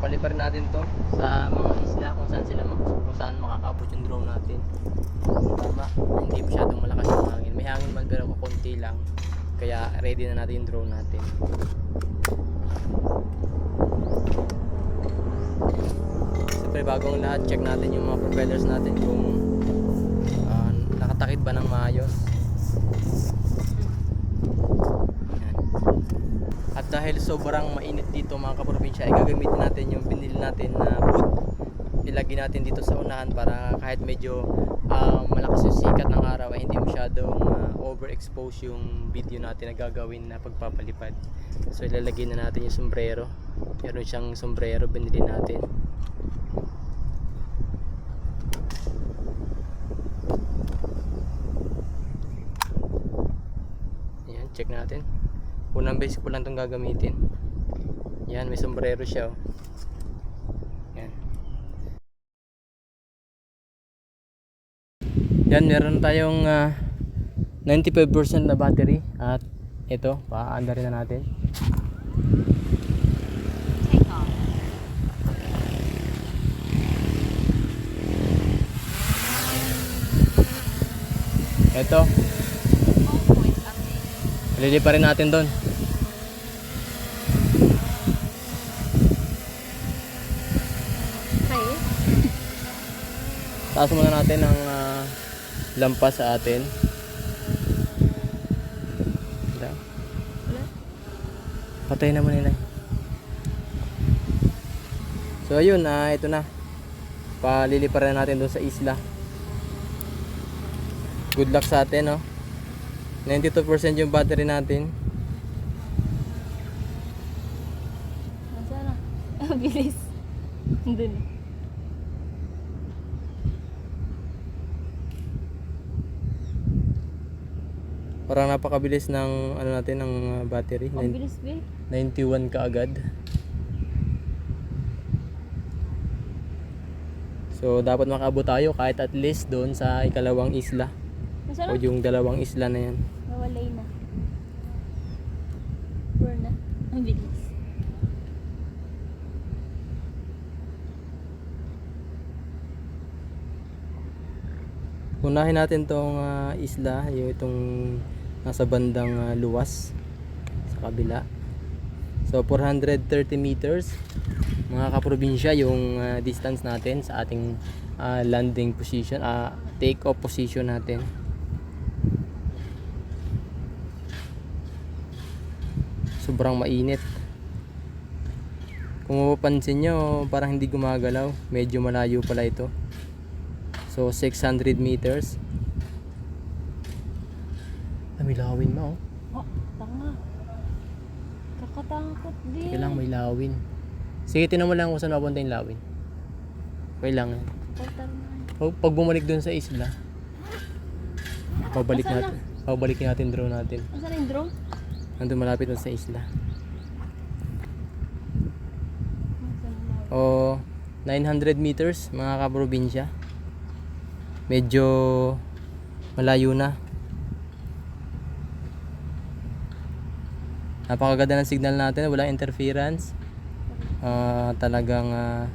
Papaliparin natin to sa mga isla kung saan sila kung saan makakabot yung drone natin. Tama, hindi masyadong malakas yung hangin. May hangin man pero konti lang. Kaya ready na natin yung drone natin. Siyempre bago ang lahat, check natin yung mga propellers natin kung ah, nakatakip ba ng maayos. Yan. At dahil sobrang mainit dito mga kaprobinsya, ay gagamitin natin yung binili natin na boot. Ilagay natin dito sa unahan para kahit medyo ah, malakas yung sikat ng araw ay hindi masyadong ah, overexpose yung video natin na gagawin na pagpapalipad. So ilalagay na natin yung sombrero. Meron siyang sombrero binili natin. Ayan, check natin. Unang basic ko lang itong gagamitin. Yan, may sombrero siya. Oh. Yan. Yan, meron tayong ah, 95% na battery. At ito, paanda rin na natin. Ito. Lilipa rin natin doon. Hi. Taas muna natin ang ah, lampas sa atin. Wala. Wala. Patay naman nila. So ayun, ah ito na. Paliliparan natin doon sa isla. Good luck sa atin, no? 92% yung battery natin. Nasaan na? Ang bilis. Doon. Parang napakabilis ng ano natin ng ah, battery. Ang bilis, be. 91 kaagad. So dapat makaabot tayo kahit at least doon sa ikalawang isla o Nasaan na? yung dalawang isla na yan. Nawalay na. Burn na. Ang bilis. Unahin natin tong ah, isla, yung itong nasa bandang ah, luwas sa kabila. So 430 meters mga kaprobinsya yung ah, distance natin sa ating ah, landing position, ah, take off position natin. Sobrang mainit. Kung mapapansin nyo, parang hindi gumagalaw. Medyo malayo pala ito. So 600 meters. May lawin na oh. Oh, tanga. Kakatakot din. Sige lang, may lawin. Sige, tinan mo lang kung saan mapunta yung lawin. Na. Pag, bumalik dun sa isla, pabalik natin. Pabalik natin drone natin. Nasaan na yung drone? Nandun malapit dun sa isla. Na? O 900 meters mga kaprobinsya. Medyo malayo na. Napakaganda ng signal natin, walang interference. Ah, talagang ah,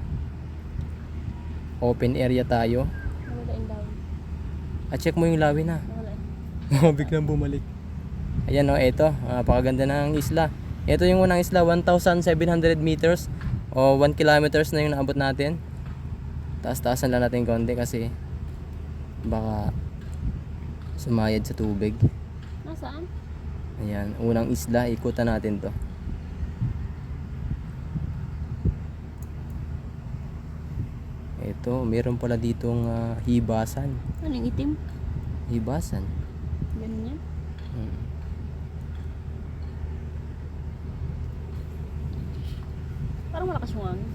open area tayo. At check mo yung lawin na. Nawala. Biglang bumalik. Ayan o, ito. Napakaganda ng isla. Ito yung unang isla, 1,700 meters o 1 kilometers na yung naabot natin. Taas-taasan lang natin konti kasi baka sumayad sa tubig. Nasaan? Ayan, unang isla, ikutan natin to. Ito, meron pala ditong ah, hibasan. Ano yung itim? Hibasan. Ganun yan? Hmm. Parang malakas yung hangin.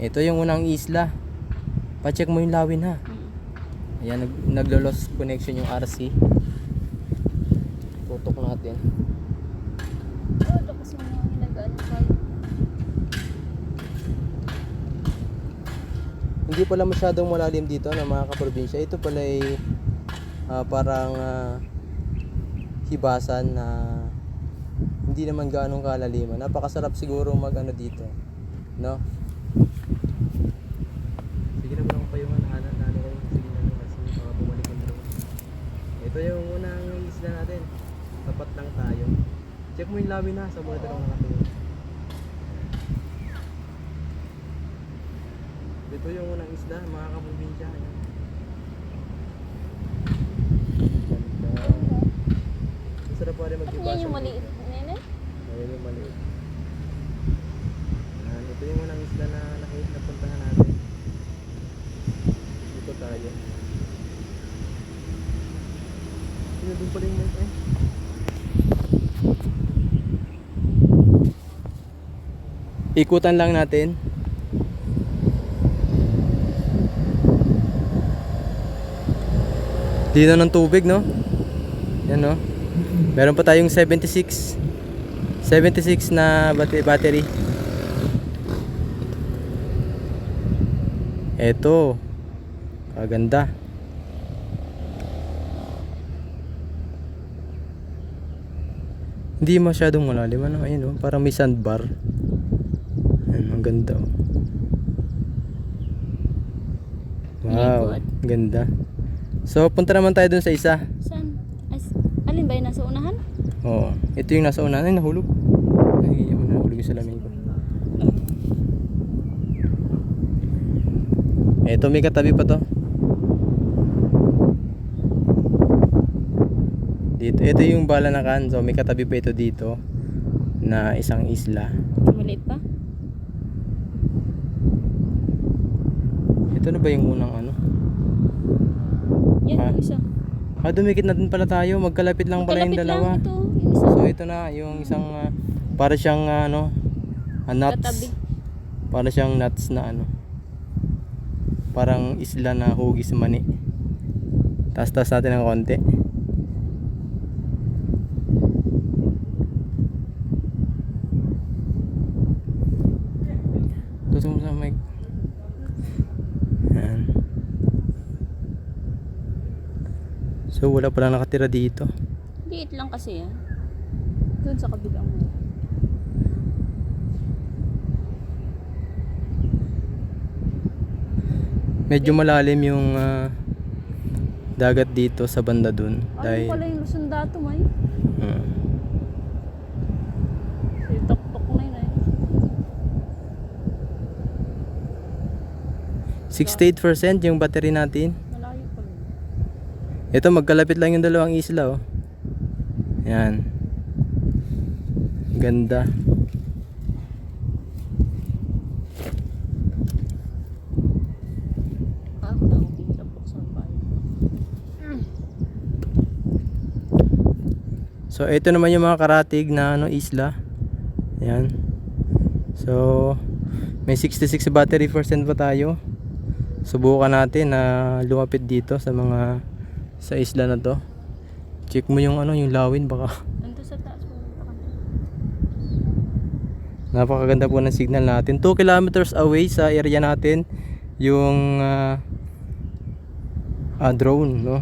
Ito yung unang isla. Pa-check mo yung lawin ha. Mm. Ayan, nag naglo-lost connection yung RC. Tutok natin. Oh. Hindi pala masyadong malalim dito na mga kaprobinsya. Ito pala ay ah, parang ah, hibasan na Hindi naman gaanong kalaliman. Napakasarap siguro mag ano dito. No? Sige na lang pa yung anak na ano kayo. Sige na lang kasi baka bumalik yung dalawa. Ito yung unang isla natin. Tapat lang tayo. Check mo yung labi na sa mga dalawang nakatingin. Ito yung unang isla, mga kaprobinsya. Ayan. Ganda. Ang sarap pa rin Yan magbibasa. yung maliit. Ayan yung maliit. Ayan, ito yung unang isla na puntahan natin. Dito tayo. Sino doon pala yung mic eh? Ikutan lang natin. Dito ng tubig, no? Yan, no? Meron pa tayong 76. 76 na battery. Eto. Kaganda. Hindi masyadong malalim. Ano, ayun, oh, parang may sandbar. Ang ganda. Oh. Wow, ganda. So, punta naman tayo dun sa isa. Saan? As, alin ba yung nasa unahan? Oo. Ito yung nasa una. Ay, nahulog. Ay, nahulog yung salamin ko. Ito, may katabi pa to. Dito, ito yung Balanakan. So, may katabi pa ito dito na isang isla. Maliit pa? Ito na ba yung unang ano? Yan, Ah. yung isa. Ah, dumikit na din pala tayo. Magkalapit lang pala yung dalawa. lang ito. Yung isa. So, ito na, yung isang, ah, para siyang, ah, ano, ah, nuts. Katabi. Para siyang nuts na ano. Parang isla na hugis mani. Taas-taas natin ng konti. Tutong sa mic. Yan. So wala pala nakatira dito. Liit lang kasi yan. Doon sa kabilang mo. Medyo malalim yung ah, dagat dito sa banda dun. Ano Dahil, pala yung Luzon dato, may? Hmm. Tok-tok na yun eh. 68% yung battery natin. Ito magkalapit lang yung dalawang isla oh. Yan. Ganda. So ito naman yung mga karatig na ano isla. Yan. So may 66 battery percent pa tayo. Subukan natin na lumapit dito sa mga sa isla na to. Check mo yung ano yung lawin baka Nandun sa taas. Napakaganda po ng signal natin. 2 kilometers away sa area natin yung ah, ah, drone, no?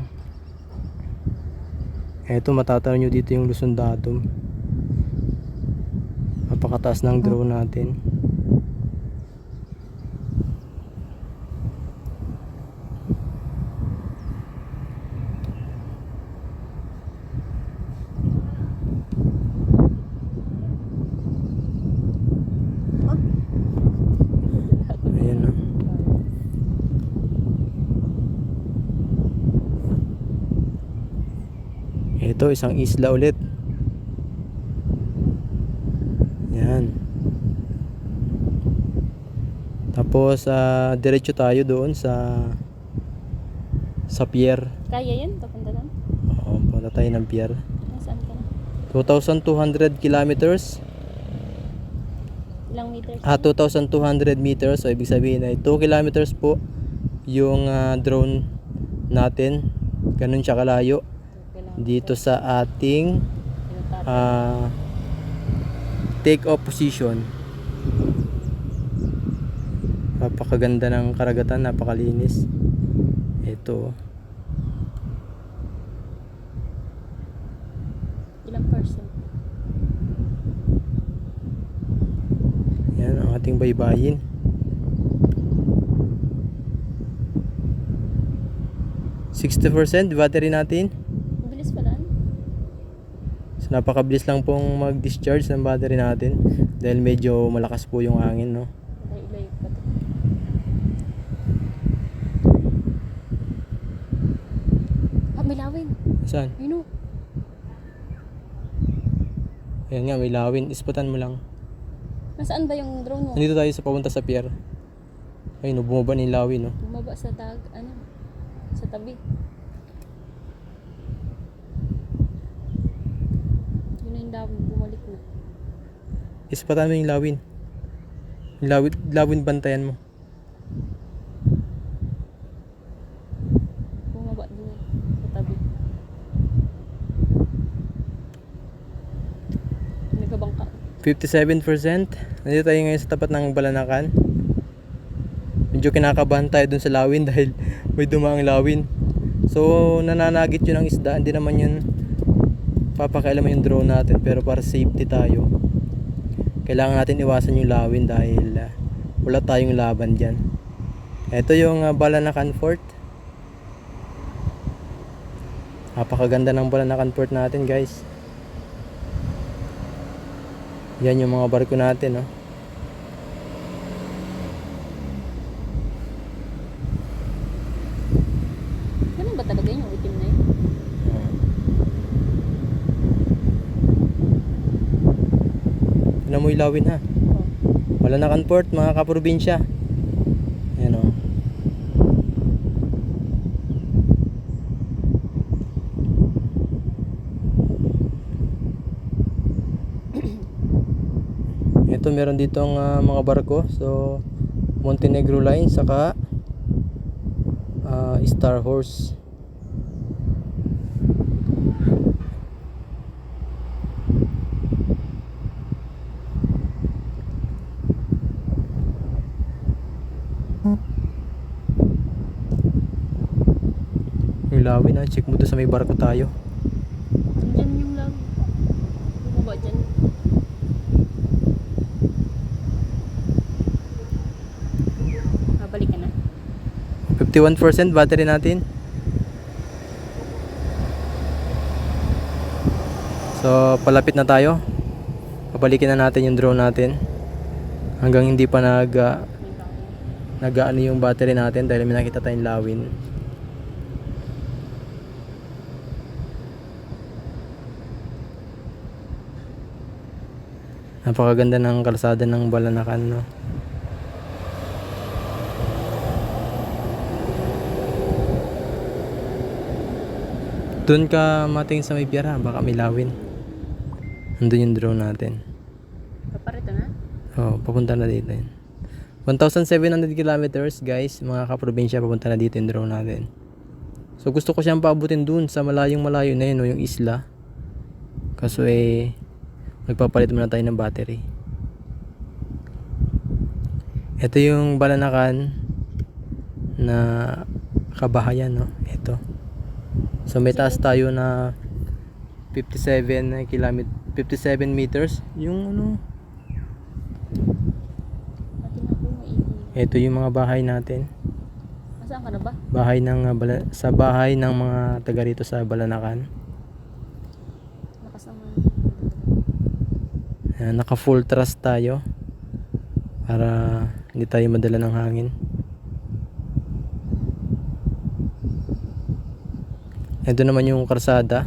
Eto, matatanaw nyo dito yung Luzon Datum. Napakataas ng drone natin. Ayan no? Ito, isang isla ulit. Yan. Tapos, ah, diretso tayo doon sa sa pier. Kaya yun? Papunta doon? Oo, punta tayo ng pier. Nasaan ka na? 2,200 kilometers. Ilang meters? Ah, 2,200 meters. So, ibig sabihin ay 2 kilometers po yung ah, drone natin. Ganun siya kalayo. Dito sa ating ah, take off position. Napakaganda ng karagatan, napakalinis. Ito. Ilang percent? ating baybayin. Sixty percent battery natin. Ang bilis pala. ano? So, napakabilis lang pong mag-discharge ng battery natin dahil medyo malakas po yung hangin, no? Ah, may lawin. Saan? Ayun o. Ayan nga, may lawin. Isputan mo lang. Nasaan ba yung drone mo? Nandito tayo sa papunta sa pier. Ayun, no, bumaba yung lawin, no? Bumaba sa tag, ano, sa tabi. Yun na yung lawin, bumalik na. Ispatan mo yung lawin. Yung lawin, lawin bantayan mo. Bumaba din eh, sa tabi. Nagkabangka. 57%. Nandito tayo ngayon sa tapat ng balanakan. Medyo kinakabahan tayo dun sa lawin dahil may dumaang lawin. So, nananagit yun ang isda. Hindi naman yun papakialaman yung drone natin. Pero para safety tayo, kailangan natin iwasan yung lawin dahil ah, wala tayong laban dyan. Ito yung uh, Balanakan Fort. Napakaganda ng Balanakan Fort natin guys. Yan yung mga barko natin, no? Ganun ba talaga yun, yung itim na yun? Tignan mo yung lawin, ha? Oo. Balanakan Port, mga kaprobinsya. Yan, o. Ito meron ditong ah, mga barko. So, Montenegro Line, saka ah, Star Horse. Yung lawin, ha? Check mo doon sa may barko tayo. Diyan yung lawin. Bumaba dyan. Babalik ka na. 51% battery natin. So, palapit na tayo. Pabalikin na natin yung drone natin. Hanggang hindi pa nag uh, lawin. nag-ano yung battery natin dahil may nakita tayong lawin. Napakaganda ng kalsada ng Balanakan, no? Doon ka mating sa may piyara, baka may lawin. Nandun yung drone natin. Paparito na? Oh, papunta na dito yun. 1,700 kilometers guys, mga kaprobinsya, papunta na dito yung drone natin. So gusto ko siyang paabutin dun sa malayong malayo na yun, no, yung isla. Kaso eh, magpapalit muna tayo ng battery. Ito yung balanakan na kabahayan, no? Ito. So may taas tayo na 57 kilomet 57 meters. Yung ano, ito yung mga bahay natin. Masaan ka na ba? Bahay ng uh, bala, sa bahay ng mga taga rito sa Balanakan. Lakas naman. Naka full thrust tayo para hindi tayo madala ng hangin. Ito naman yung karsada.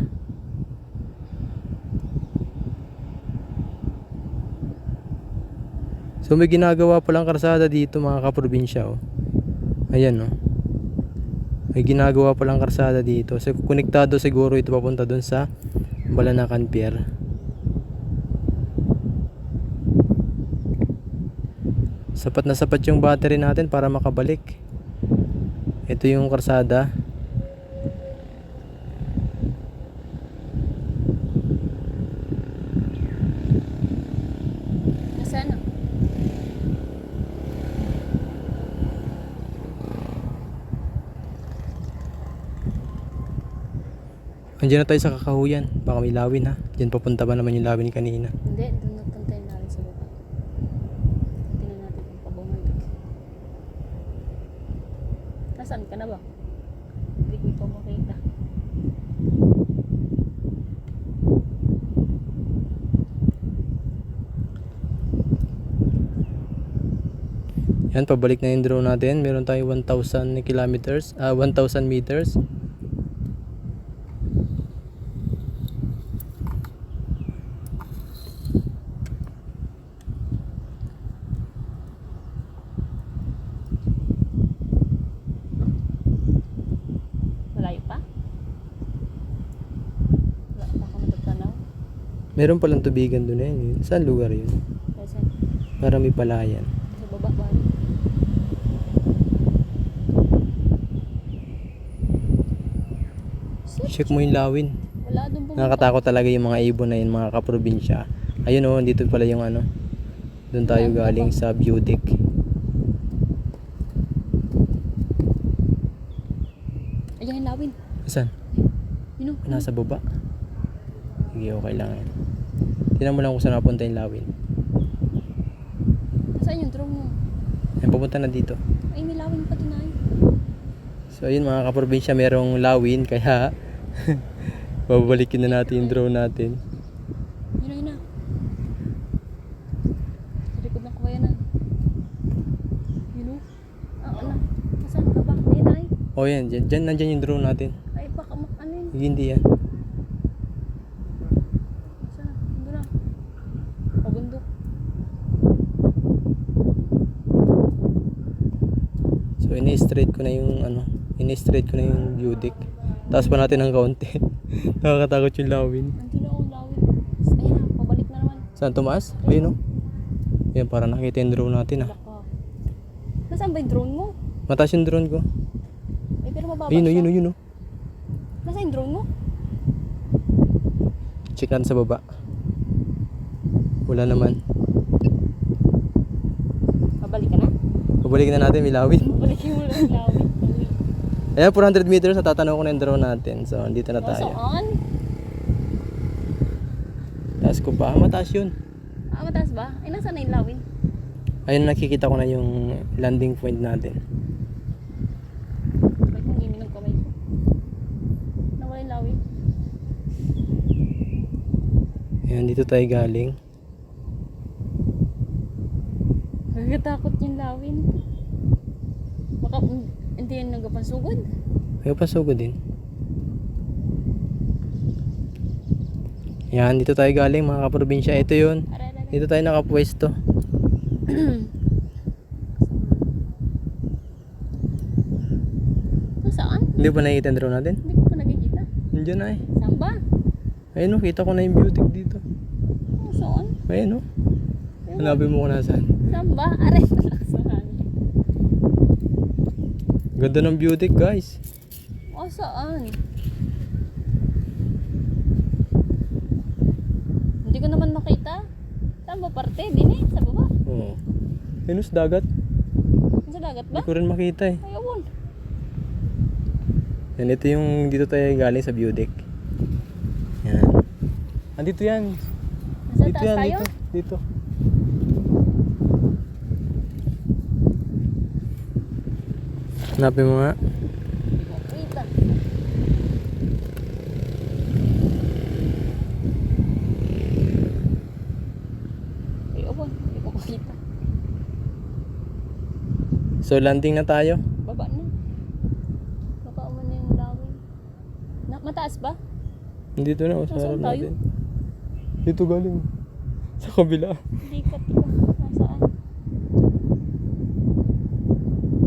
So may ginagawa palang karsada dito mga kaprobinsya oh. Ayan oh. May ginagawa palang karsada dito. So konektado siguro ito papunta doon sa Balanakan Pier. Sapat na sapat yung battery natin para makabalik. Ito yung karsada. Andiyan na tayo sa kakahuyan. Baka may lawin ha. Diyan papunta ba naman yung lawin kanina. Hindi, doon nagpunta yung lawin sa baba. Tingnan Saan ka na ba? Hindi ko pa makita. Yan, pabalik na yung drone natin. Meron tayong 1,000 kilometers, ah 1,000 meters. Malayo pa? Wala pa ako natagtanaw. Meron palang tubigan doon eh. Saan lugar yun? Kasi Para may palayan. sa baba ba? Check mo yung lawin. Wala doon pumunta. Nakakatakot talaga yung mga ibon na yun, mga kaprobinsya. Ayun oh, dito pala yung ano. Doon tayo galing sa Beautic. Ayan yung lawin. Saan? Yun o. Nasa baba. Sige, okay lang yan. Tingnan mo lang kung saan napunta yung lawin. Saan yung drone mo? Yan, pupunta na dito. Ay, may lawin pa doon ay. So ayun mga kaprobinsya, merong lawin kaya babalikin na natin yung drone natin. Yun na, yun na. Sa likod ng kawayanan. Yun o. Ah, ano? Nasaan ka ba? Ayun ay. Oh yan, dyan, dyan nandyan yung drone natin. Ay, baka mak ano yun. Hindi yan. So ini-straight ko na yung ano, ini-straight ko na yung Beautic. Taas pa natin ng kaunti. Nakakatakot yung lawin. Nandun ako lawin. Ayun na, pabalik na naman. Saan tumaas? Ayun oh. Yan, para nakita yung drone natin ah. Nasaan ba yung drone mo? Mataas yung drone ko. Ay, pero mababa Ayun oh, siya. yun oh, yun oh. Nasaan yung drone mo? Check natin sa baba. Wala naman. Pabalik ka na? Pabalikin na natin, may lawin. Pabalikin mo lang yung lawin. Ayan, 400 meters, natatanaw ko na yung drone natin. So, andito na tayo. Saan? Taas ko pa. Mataas yun. Ah, mataas ba? Ay, nasaan na yung lawin? Ayun, nakikita ko na yung landing point natin. Sabay kong imin ng kamay ko. Nawala yung lawin. Ayan, dito tayo galing. Nagkatakot yung lawin. Baka nagpapansugod. May pasugod din. Yan, dito tayo galing mga kaprobinsya. Ito yun. Dito tayo nakapwesto. Nasaan? Hindi ba nakikita yung drone natin? Hindi ko pa nakikita. Nandiyan na eh. Saan ba? Ayun oh, kita ko na yung beauty dito. Oh, saan? Ayun oh. Hanapin mo kung nasaan. Saan ba? Aray, hangin. Ganda ng beauty guys. Oh, saan? Hindi ko naman makita. Saan ba parte? Din eh, sa baba. Oo. Ayun sa dagat. Sa dagat ba? Hindi ko rin makita eh. Ayun. Yan, ito yung dito tayo galing sa deck. Yan. Andito yan. Nasa dito taas yan, tayo? dito. Dito. Hanapin mo nga. So landing na tayo. Baba na. Baka uman na yung lawin. Na, mataas ba? Dito na, oh, sa harap natin. Dito galing. Sa kabila. Hindi ka tika. Nasaan?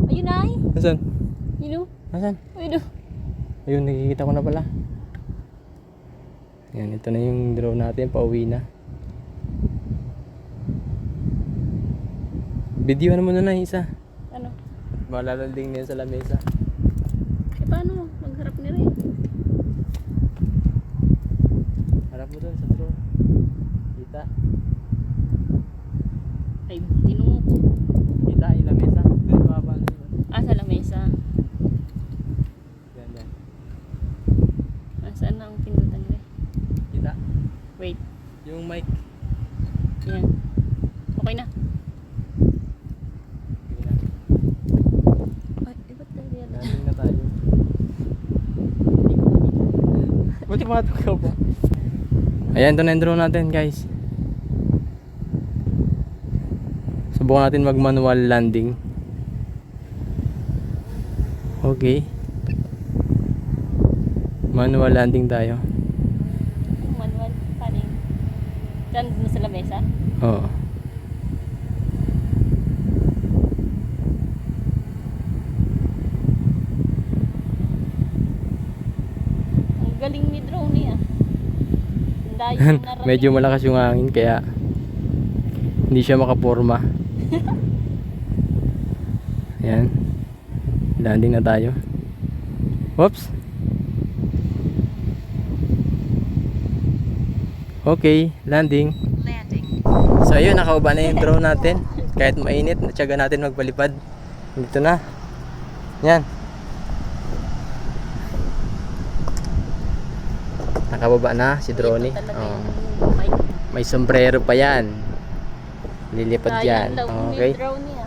Ayun ay. Nasaan? Yun o. Nasaan? Ayun. Ayun, nakikita ko na pala. Yan, ito na yung drone natin. Pauwi na. Video na muna na isa. Ano? Malalanding na yan sa lamesa. Eh paano? Magharap ni rin. Harap mo dun sa drone. Kita. Ay, tinungo ko. Kita yung lamesa. Dun baba na yun. Ah, sa lamesa. Yan, yan. Nasaan na ang pindutan rin? Kita. Wait. Yung mic. Yan. Okay na. Sige na. Ay, eh, ba't tayo yan? Landing na tumatagal pa. Ayan, ito na drone natin guys. Subukan natin mag manual landing. Okay. Manual landing tayo. Manual. Paano yun? Diyan mo sa lamesa? Oo. Ang galing ni drone niya. Ang dayo ng narating. Medyo malakas yung hangin kaya hindi siya makaporma. Ayan. Landing na tayo. Whoops. Okay, landing. So ayun, nakauba na yung drone natin. Kahit mainit, natsaga natin magpalipad. Dito na. Yan. Nakababa na si drone. Oh. May sombrero pa yan. Lilipad yan. Okay. drone niya.